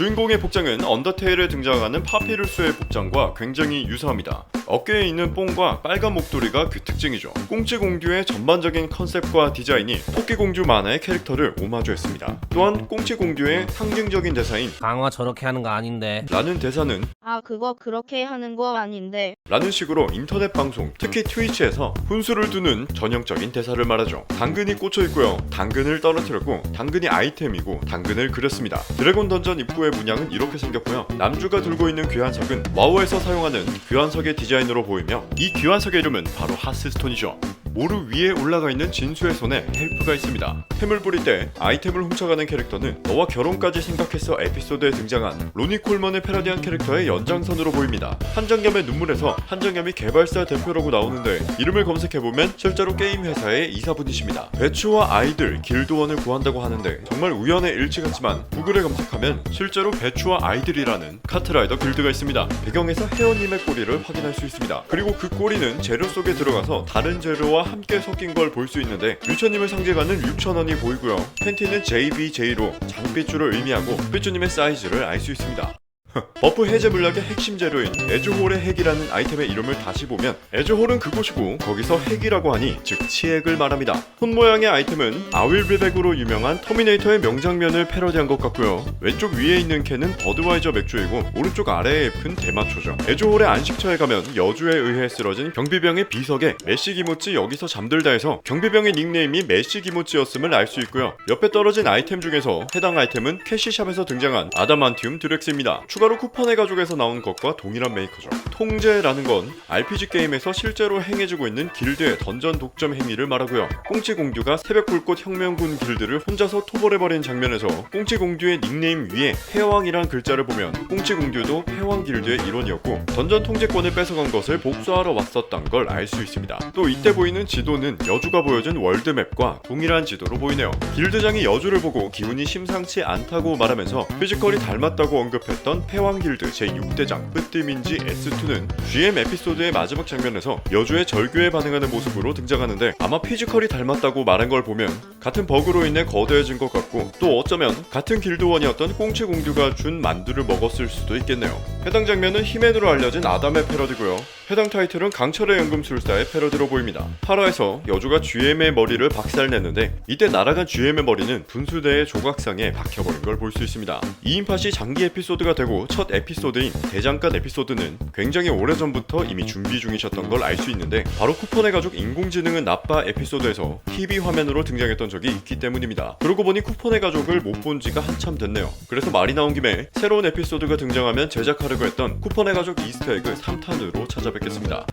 주인공의 복장은 언더테일에 등장하는 파피루스의 복장과 굉장히 유사합니다. 어깨에 있는 뽕과 빨간 목도리가 그 특징이죠. 꽁치 공주의 전반적인 컨셉과 디자인이 토끼 공주 만화의 캐릭터를 오마주했습니다. 또한 꽁치 공주의 상징적인 대사인 강화 저렇게 하는 거 아닌데 라는 대사는 아 그거 그렇게 하는 거 아닌데 라는 식으로 인터넷 방송, 특히 트위치에서 훈수를 두는 전형적인 대사를 말하죠. 당근이 꽂혀 있고요. 당근을 떨어뜨렸고, 당근이 아이템이고, 당근을 그렸습니다. 드래곤 던전 입구의 문양은 이렇게 생겼고요. 남주가 들고 있는 귀환석은 와우에서 사용하는 귀환석의 디자인 으로 보이며, 이 귀환석의 이름은 바로 하스스톤이죠. 모루 위에 올라가 있는 진수의 손에 헬프가 있습니다. 템을 뿌릴 때 아이템을 훔쳐가는 캐릭터는 너와 결혼까지 생각해서 에피소드에 등장한 로니 콜먼의 패러디한 캐릭터의 연장선으로 보입니다. 한정겸의 눈물에서 한정겸이 개발사 대표라고 나오는데 이름을 검색해보면 실제로 게임 회사의 이사분이십니다. 배추와 아이들 길드원을 구한다고 하는데 정말 우연의 일치 같지만 구글에 검색하면 실제로 배추와 아이들이라는 카트라이더 길드가 있습니다. 배경에서 혜원님의 꼬리를 확인할 수 있습니다. 그리고 그 꼬리는 재료 속에 들어가서 다른 재료와 함께 섞인 걸 볼 수 있는데 류천님을 상징하는 6천원이 보이고요. 팬티는 JBJ로 장삐쭈를 의미하고 삐쭈님의 사이즈를 알 수 있습니다. 버프 해제 물약의 핵심 재료인 에즈홀의 핵이라는 아이템의 이름을 다시 보면 에즈홀은 그곳이고 거기서 핵이라고 하니 즉 치핵을 말합니다. 손 모양의 아이템은 아윌비백으로 유명한 터미네이터의 명장면을 패러디한 것 같고요. 왼쪽 위에 있는 캔은 버드와이저 맥주이고 오른쪽 아래에 잎은 대마초죠. 에즈홀의 안식처에 가면 여주에 의해 쓰러진 경비병의 비석에 메시 기모찌 여기서 잠들다 해서 경비병의 닉네임이 메시 기모찌였음을 알 수 있고요. 옆에 떨어진 아이템 중에서 해당 아이템은 캐시샵에서 등장한 아다만티움 드렉스입니다. 추가로 쿠폰의 가족에서 나온 것과 동일한 메이커죠. 통제라는 건 RPG 게임에서 실제로 행해지고 있는 길드의 던전 독점 행위를 말하고요. 꽁치 공주가 새벽 불꽃 혁명군 길드를 혼자서 토벌해버린 장면에서 꽁치 공주의 닉네임 위에 패왕이란 글자를 보면 꽁치 공주도 패왕 길드의 일원이었고 던전 통제권을 뺏어간 것을 복수하러 왔었던 걸 알 수 있습니다. 또 이때 보이는 지도는 여주가 보여준 월드맵과 동일한 지도로 보이네요. 길드장이 여주를 보고 기운이 심상치 않다고 말하면서 피지컬이 닮았다고 언급했던 패왕 길드 제6대장 뿌띠민지 S2는 GM 에피소드의 마지막 장면에서 여주의 절규에 반응하는 모습으로 등장하는데 아마 피지컬이 닮았다고 말한 걸 보면 같은 버그로 인해 거대해진 것 같고 또 어쩌면 같은 길드원이었던 꽁치 공주가 준 만두를 먹었을 수도 있겠네요. 해당 장면은 히맨으로 알려진 아담의 패러디고요. 해당 타이틀은 강철의 연금술사의 패러디로 보입니다. 8화에서 여주가 GM의 머리를 박살냈는데 이때 날아간 GM의 머리는 분수대의 조각상에 박혀버린 걸 볼 수 있습니다. 2인팟이 장기 에피소드가 되고 첫 에피소드인 대장간 에피소드는 굉장히 오래전부터 이미 준비 중이셨던 걸 알 수 있는데 바로 쿠폰의 가족 인공지능은 나빠 에피소드에서 TV 화면으로 등장했던 적이 있기 때문입니다. 그러고 보니 쿠폰의 가족을 못 본 지가 한참 됐네요. 그래서 말이 나온 김에 새로운 에피소드가 등장하면 제작하려고 했던 쿠폰의 가족 이스터에그 3탄으로 찾아 뵙겠습니다.